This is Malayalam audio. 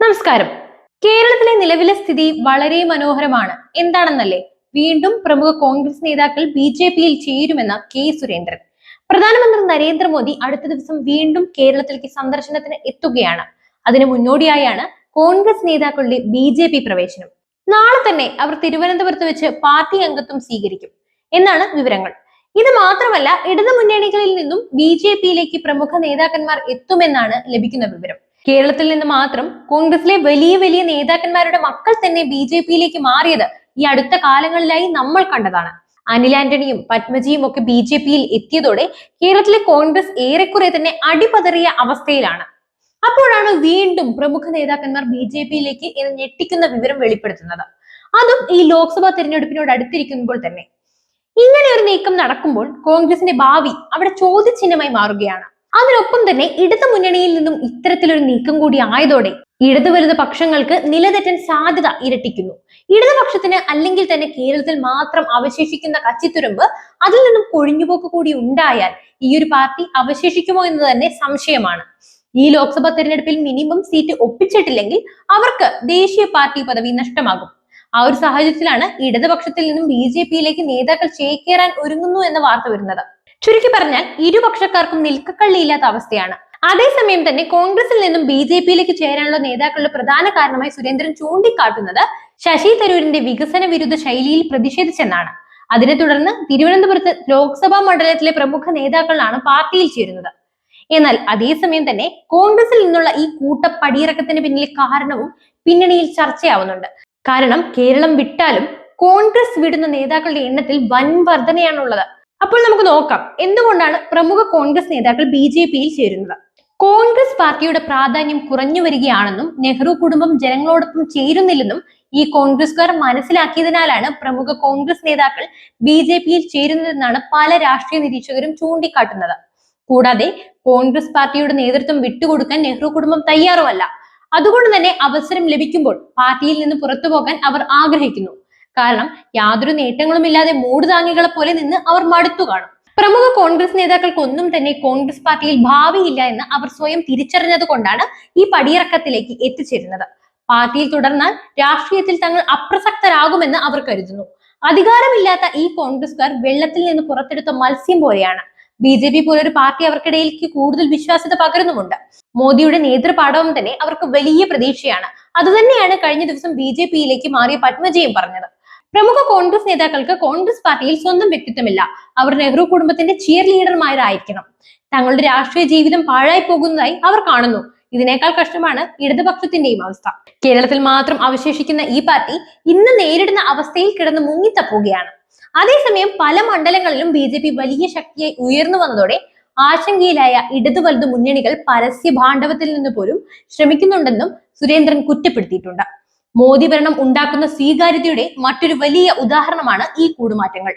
നമസ്കാരം. കേരളത്തിലെ നിലവിലെ സ്ഥിതി വളരെ മനോഹരമാണ്. എന്താണെന്നല്ലേ? വീണ്ടും പ്രമുഖ കോൺഗ്രസ് നേതാക്കൾ ബി ജെ പിയിൽ ചേരുമെന്ന കെ സുരേന്ദ്രൻ. പ്രധാനമന്ത്രി നരേന്ദ്രമോദി അടുത്ത ദിവസം വീണ്ടും കേരളത്തിലേക്ക് സന്ദർശനത്തിന് എത്തുകയാണ്. അതിന് മുന്നോടിയായാണ് കോൺഗ്രസ് നേതാക്കളുടെ ബി ജെ പി പ്രവേശനം. നാളെ തന്നെ അവർ തിരുവനന്തപുരത്ത് വെച്ച് പാർട്ടി അംഗത്വം സ്വീകരിക്കും. എന്നാണ് വിവരങ്ങൾ. ഇത് മാത്രമല്ല ഇടതു മുന്നണികളിൽ നിന്നും ബി ജെ പിയിലേക്ക് പ്രമുഖ നേതാക്കന്മാർ എത്തുമെന്നാണ് ലഭിക്കുന്ന വിവരം. കേരളത്തിൽ നിന്ന് മാത്രം കോൺഗ്രസിലെ വലിയ വലിയ നേതാക്കന്മാരുടെ മക്കൾ തന്നെ ബി ജെ പിയിലേക്ക് മാറിയത് ഈ അടുത്ത കാലങ്ങളിലായി നമ്മൾ കണ്ടതാണ്. അനിൽ ആന്റണിയും പത്മജിയും ഒക്കെ ബി ജെ പിയിൽ എത്തിയതോടെ കേരളത്തിലെ കോൺഗ്രസ് ഏറെക്കുറെ തന്നെ അടിപതറിയ അവസ്ഥയിലാണ്. അപ്പോഴാണ് വീണ്ടും പ്രമുഖ നേതാക്കന്മാർ ബി ജെ പിയിലേക്ക് എന്ന് ഞെട്ടിക്കുന്ന വിവരം വെളിപ്പെടുത്തുന്നത്. അതും ഈ ലോക്സഭാ തെരഞ്ഞെടുപ്പിനോട് അടുത്തിരിക്കുമ്പോൾ തന്നെ. ഇങ്ങനെ ഒരു നീക്കം നടക്കുമ്പോൾ കോൺഗ്രസിന്റെ ഭാവി അവിടെ ചോദ്യചിഹ്നമായി മാറുകയാണ്. അതിനൊപ്പം തന്നെ ഇടതു മുന്നണിയിൽ നിന്നും ഇത്തരത്തിലൊരു നീക്കം കൂടി ആയതോടെ ഇടതു വലുത് പക്ഷങ്ങൾക്ക് നിലതെറ്റാൻ സാധ്യത ഇരട്ടിക്കുന്നു. ഇടതുപക്ഷത്തിന് അല്ലെങ്കിൽ തന്നെ കേരളത്തിൽ മാത്രം അവശേഷിക്കുന്ന കച്ചിത്തുരുമ്പ് അതിൽ നിന്നും കൊഴിഞ്ഞുപോക്ക് കൂടി ഉണ്ടായാൽ ഈ ഒരു പാർട്ടി അവശേഷിക്കുമോ എന്ന് തന്നെ സംശയമാണ്. ഈ ലോക്സഭാ തെരഞ്ഞെടുപ്പിൽ മിനിമം സീറ്റ് ഒപ്പിച്ചിട്ടില്ലെങ്കിൽ അവർക്ക് ദേശീയ പാർട്ടി പദവി നഷ്ടമാകും. ആ ഒരു സാഹചര്യത്തിലാണ് ഇടതുപക്ഷത്തിൽ നിന്നും ബി ജെ പിയിലേക്ക് നേതാക്കൾ ചേക്കേറാൻ ഒരുങ്ങുന്നു എന്ന വാർത്ത വരുന്നത്. ചുരുക്കി പറഞ്ഞാൽ ഇരുപക്ഷക്കാർക്കും നിൽക്കക്കള്ളിയില്ലാത്ത അവസ്ഥയാണ്. അതേസമയം തന്നെ കോൺഗ്രസിൽ നിന്നും ബി ജെ പിയിലേക്ക് ചേരാനുള്ള നേതാക്കളുടെ പ്രധാന കാരണമായി സുരേന്ദ്രൻ ചൂണ്ടിക്കാട്ടുന്നത് ശശി തരൂരിന്റെ വികസന വിരുദ്ധ ശൈലിയിൽ പ്രതിഷേധിച്ചെന്നാണ്. അതിനെ തുടർന്ന് തിരുവനന്തപുരത്ത് ലോക്സഭാ മണ്ഡലത്തിലെ പ്രമുഖ നേതാക്കളാണ് പാർട്ടിയിൽ ചേരുന്നത്. എന്നാൽ അതേസമയം തന്നെ കോൺഗ്രസിൽ നിന്നുള്ള ഈ കൂട്ട പടിയിറക്കത്തിന് പിന്നിലെ കാരണവും പിന്നണിയിൽ ചർച്ചയാവുന്നുണ്ട്. കാരണം കേരളം വിട്ടാലും കോൺഗ്രസ് വിടുന്ന നേതാക്കളുടെ എണ്ണത്തിൽ വൻ വർധനയാണുള്ളത് അപ്പോൾ നമുക്ക് നോക്കാം. എന്തുകൊണ്ടാണ് പ്രമുഖ കോൺഗ്രസ് നേതാക്കൾ ബി ജെ പിയിൽ ചേരുന്നത്? കോൺഗ്രസ് പാർട്ടിയുടെ പ്രാധാന്യം കുറഞ്ഞു വരികയാണെന്നും നെഹ്റു കുടുംബം ജനങ്ങളോടൊപ്പം ചേരുന്നില്ലെന്നും ഈ കോൺഗ്രസ്കാർ മനസ്സിലാക്കിയതിനാലാണ് പ്രമുഖ കോൺഗ്രസ് നേതാക്കൾ ബി ജെ പിയിൽ ചേരുന്നതെന്നാണ് പല രാഷ്ട്രീയ നിരീക്ഷകരും ചൂണ്ടിക്കാട്ടുന്നത്. കൂടാതെ കോൺഗ്രസ് പാർട്ടിയുടെ നേതൃത്വം വിട്ടുകൊടുക്കാൻ നെഹ്റു കുടുംബം തയ്യാറുമല്ല. അതുകൊണ്ട് തന്നെ അവസരം ലഭിക്കുമ്പോൾ പാർട്ടിയിൽ നിന്ന് പുറത്തു പോകാൻ അവർ ആഗ്രഹിക്കുന്നു. കാരണം യാതൊരു നേട്ടങ്ങളുമില്ലാതെ മൂടുതാങ്ങികളെ പോലെ നിന്ന് അവർ മടുത്തു കാണും. പ്രമുഖ കോൺഗ്രസ് നേതാക്കൾക്ക് ഒന്നും തന്നെ കോൺഗ്രസ് പാർട്ടിയിൽ ഭാവിയില്ല എന്ന് അവർ സ്വയം തിരിച്ചറിഞ്ഞത് കൊണ്ടാണ് ഈ പടിയിറക്കത്തിലേക്ക് എത്തിച്ചേരുന്നത്. പാർട്ടിയിൽ തുടർന്നാൽ രാഷ്ട്രീയത്തിൽ തങ്ങൾ അപ്രസക്തരാകുമെന്ന് അവർ കരുതുന്നു. അധികാരമില്ലാത്ത ഈ കോൺഗ്രസ്കാർ വെള്ളത്തിൽ നിന്ന് പുറത്തെടുത്ത മത്സ്യം പോലെയാണ്. ബി ജെ പി പോലൊരു പാർട്ടി അവർക്കിടയിലേക്ക് കൂടുതൽ വിശ്വാസ്യത പകരുന്നുമുണ്ട്. മോദിയുടെ നേതൃപാഠവും തന്നെ അവർക്ക് വലിയ പ്രതീക്ഷയാണ്. അതുതന്നെയാണ് കഴിഞ്ഞ ദിവസം ബി ജെ പിയിലേക്ക് മാറിയ പത്മജയും പറഞ്ഞത്. പ്രമുഖ കോൺഗ്രസ് നേതാക്കൾക്ക് കോൺഗ്രസ് പാർട്ടിയിൽ സ്വന്തം വ്യക്തിത്വമില്ല. അവർ നെഹ്റു കുടുംബത്തിന്റെ ചിയർ ലീഡർമാരായിരിക്കണം തങ്ങളുടെ രാഷ്ട്രീയ ജീവിതം പാഴായി പോകുന്നതായി അവർ കാണുന്നു. ഇതിനേക്കാൾ കഷ്ടമാണ് ഇടതുപക്ഷത്തിന്റെയും അവസ്ഥ. കേരളത്തിൽ മാത്രം അവശേഷിക്കുന്ന ഈ പാർട്ടി ഇന്ന് നേരിടുന്ന അവസ്ഥയിൽ കിടന്ന് മുങ്ങിത്തപ്പുകയാണ്. അതേസമയം പല മണ്ഡലങ്ങളിലും ബി ജെ പി വലിയ ശക്തിയായി ഉയർന്നു വന്നതോടെ ആശങ്കയിലായ ഇടതു വലതു മുന്നണികൾ പരസ്യ ഭാണ്ഡവത്തിൽ നിന്ന് പോലും ശ്രമിക്കുന്നുണ്ടെന്നും സുരേന്ദ്രൻ കുറ്റപ്പെടുത്തിയിട്ടുണ്ട്. മോദി ഭരണം ഉണ്ടാക്കുന്ന സ്വീകാര്യതയുടെ മറ്റൊരു വലിയ ഉദാഹരണമാണ് ഈ കൂടുമാറ്റങ്ങൾ.